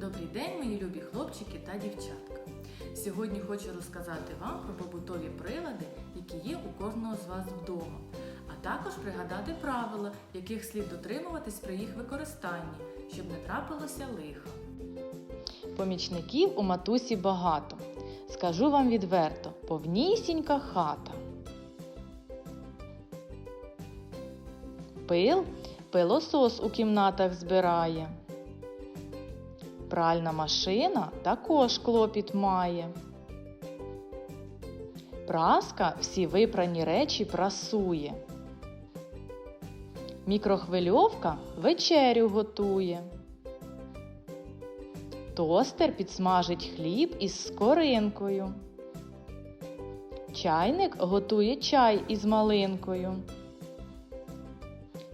Добрий день, мої любі хлопчики та дівчатка. Сьогодні хочу розказати вам про побутові прилади, які є у кожного з вас вдома, а також пригадати правила, яких слід дотримуватись при їх використанні, щоб не трапилося лиха. Помічників у матусі багато. Скажу вам відверто, повнісінька хата. Пил пилосос у кімнатах збирає. Пральна машина також клопіт має. Праска всі випрані речі прасує. Мікрохвильовка вечерю готує. Тостер підсмажить хліб із скоринкою. Чайник готує чай із малинкою.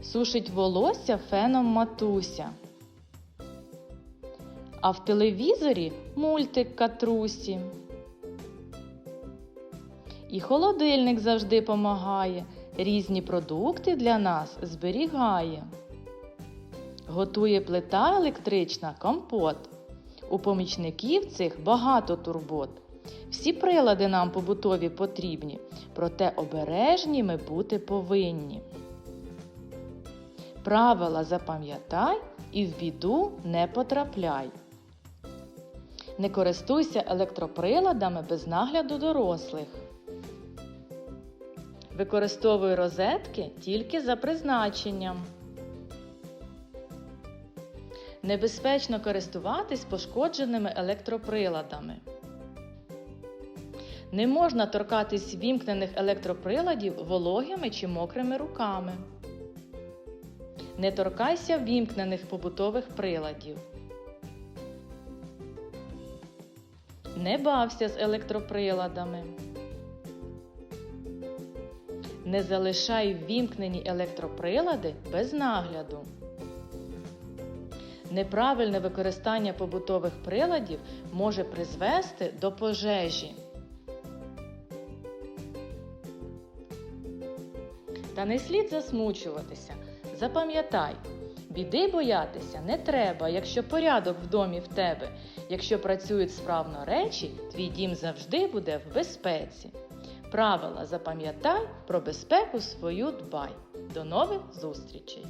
Сушить волосся феном матуся. А в телевізорі мультик катрусі. І холодильник завжди помагає, різні продукти для нас зберігає. Готує плита електрична компот. У помічників цих багато турбот. Всі прилади нам побутові потрібні, проте обережні ми бути повинні. Правила запам'ятай і в біду не потрапляй. Не користуйся електроприладами без нагляду дорослих. Використовуй розетки тільки за призначенням. Небезпечно користуватись пошкодженими електроприладами. Не можна торкатись вімкнених електроприладів вологими чи мокрими руками. Не торкайся вімкнених побутових приладів. Не бався з електроприладами. Не залишай ввімкнені електроприлади без нагляду. Неправильне використання побутових приладів може призвести до пожежі. Та не слід засмучуватися. Запам'ятай, біди боятися не треба, якщо порядок в домі в тебе. Якщо працюють справно речі, твій дім завжди буде в безпеці. Правила запам'ятай, про безпеку свою дбай. До нових зустрічей!